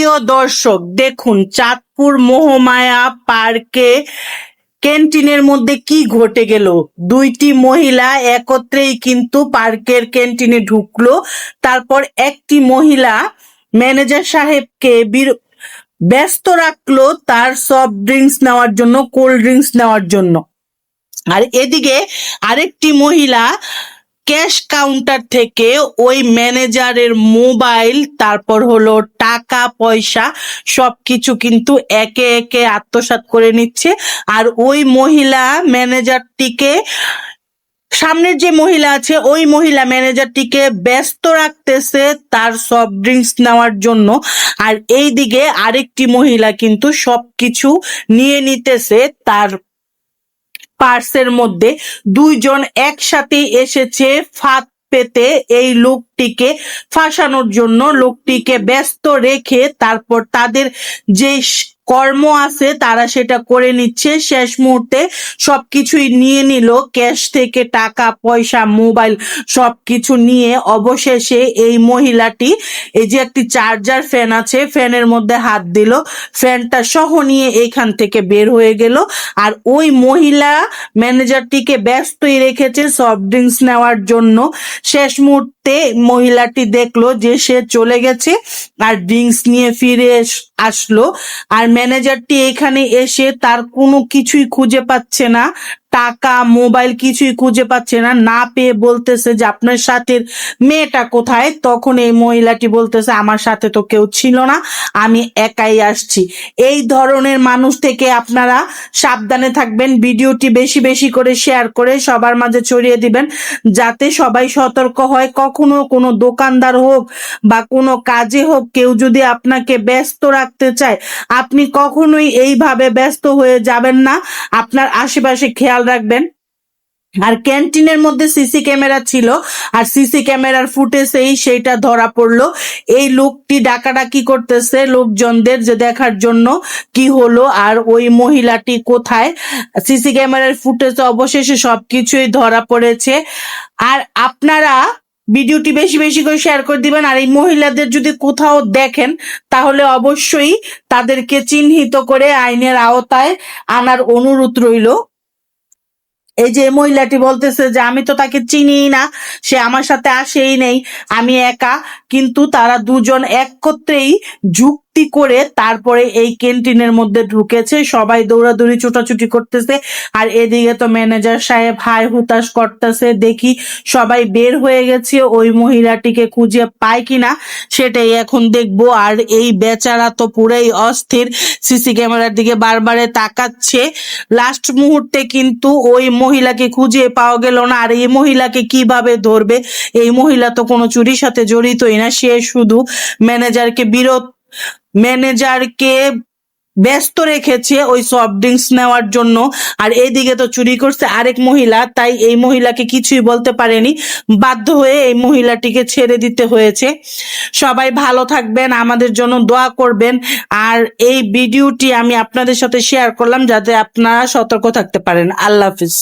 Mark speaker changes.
Speaker 1: প্রিয় দর্শক, দেখুন চাঁদপুর মোহমায়া পার্কে ক্যান্টিনের মধ্যে কি ঘটে গেল। দুইটি মহিলা একত্রেই কিন্তু পার্কের ক্যান্টিনে ঢুকলো। তারপর একটি মহিলা ম্যানেজার সাহেবকে ব্যস্ত রাখল তার সফট ড্রিঙ্কস নেওয়ার জন্য, কোল্ড ড্রিঙ্কস নেওয়ার জন্য। আর এদিকে আরেকটি মহিলা ক্যাশ কাউন্টার থেকে ওই ম্যানেজারের মোবাইল, তারপর হলো টাকা, পয়সা, সবকিছু কিন্তু একে একে আত্মসাৎ করে নিচ্ছে। আর ওই মহিলা ম্যানেজারটিকে, সামনের যে মহিলা আছে, ওই মহিলা ম্যানেজারটিকে ব্যস্ত রাখতেছে তার সফট ড্রিঙ্কস নেওয়ার জন্য। আর এই দিকে আরেকটি মহিলা কিন্তু সবকিছু নিয়ে নিতেছে তার পার্সের মধ্যে দুইজন একসাথে এসেছে ফাঁদ পেতে এই লোকটিকে ফাঁসানোর জন্য, লোকটিকে ব্যস্ত রেখে তারপর তাদের যে কর্ম আছে, তারা সেটা করে নিচ্ছে। শেষ মুহূর্তে সবকিছুই নিয়ে নিল। ক্যাশ থেকে টাকা, পয়সা, মোবাইল সবকিছু নিয়ে অবশেষে এই মহিলাটি, এই যে একটি চার্জার ফ্যান আছে, ফ্যানের মধ্যে হাত দিল। ফ্যানটা সহ নিয়ে এইখান থেকে বের হয়ে গেল। আর ওই মহিলা ম্যানেজারটিকে ব্যস্তই রেখেছে সফট ড্রিঙ্কস নেওয়ার জন্য। শেষ মুহূর্তে মহিলাটি দেখল যে সে চলে গেছে আর ড্রিঙ্কস নিয়ে ফিরে আসলো। আর ম্যানেজারটি এখানে এসে তার কোনো কিছুই খুঁজে পাচ্ছে না। টাকা, মোবাইল কিছুই খুঁজে পাচ্ছে না। না পেয়ে বলতেছে যে, আপনার সাথে মেয়েটা কোথায়? তখন এই মহিলাটি বলতেছে, আমার সাথে তো কেউ ছিল না, আমি একাই আসছি। এই ধরনের মানুষ থেকে আপনারা সাবধানে থাকবেন, ভিডিওটি বেশি বেশি করে শেয়ার করে সবার মাঝে ছড়িয়ে দিবেন, যাতে সবাই সতর্ক হয়। কখনো কোনো দোকানদার হোক বা কোনো কাজে হোক, কেউ যদি আপনাকে ব্যস্ত রাখতে চায়, আপনি কখনোই এইভাবে ব্যস্ত হয়ে যাবেন না। আপনার আশেপাশে খেয়াল রাখবেন। আর ক্যান্টিনের মধ্যে সিসি ক্যামেরা ছিল, আর সিসি ক্যামেরার ফুটেজেই সেইটা ধরা পড়ল। এই লোকটি ডাকাডাকি করতেছে লোকজনদের যে দেখার জন্য কি হলো আর ওই মহিলাটি কোথায়। সিসি ক্যামেরার ফুটেজে অবশেষে সবকিছুই ধরা পড়েছে। আর আপনারা ভিডিওটি বেশি বেশি করে শেয়ার করে দিবেন, আর এই মহিলাদের যদি কোথাও দেখেন, তাহলে অবশ্যই তাদেরকে চিহ্নিত করে আইনের আওতায় আনার অনুরোধ রইল। এই যে মহিলাটি বলতেছে যে, আমি তো তাকে চিনি না, সে আমার সাথে আসেই নেই, আমি একা। কিন্তু তারা দুজন একত্রেই যুক্তি করে তারপরে এই ক্যান্টিনের মধ্যে ঢুকেছে। সবাই দৌড়াদৌড়ি, ছোটাছুটি করতেছে। আর এদিকে তো ম্যানেজার সাহেব হাই হুতাশ করতেছে। দেখি সবাই বের হয়ে গেছে। ওই মহিলাটিকে খুঁজে পায় কিনা সেটাই এখন দেখব। আর এই বেচারা তো পুরাই অস্থির। সিসি ক্যামেরার দিকে বারবারে তাকাচ্ছে। লাস্ট মুহূর্তে কিন্তু ওই মহিলাকে খুঁজে পাওয়া গেল না। আর এই মহিলাকে কীভাবে ধরবে? এই মহিলা তো কোনো চুরির সাথে জড়িতই না। সে শুধু ম্যানেজারকে বিরত ম্যানেজারকে ব্যস্ত রেখেছে ওই সফট ড্রিঙ্কস নেওয়ার জন্য। আর এইদিকে তো চুরি করছে আরেক মহিলা, তাই এই মহিলাকে কিছুই বলতে পারেনি। বাধ্য হয়ে এই মহিলাটিকে ছেড়ে দিতে হয়েছে। সবাই ভালো থাকবেন, আমাদের জন্য দোয়া করবেন। আর এই ভিডিওটি আমি আপনাদের সাথে শেয়ার করলাম যাতে আপনারা সতর্ক থাকতে পারেন। আল্লাহ হাফিজ।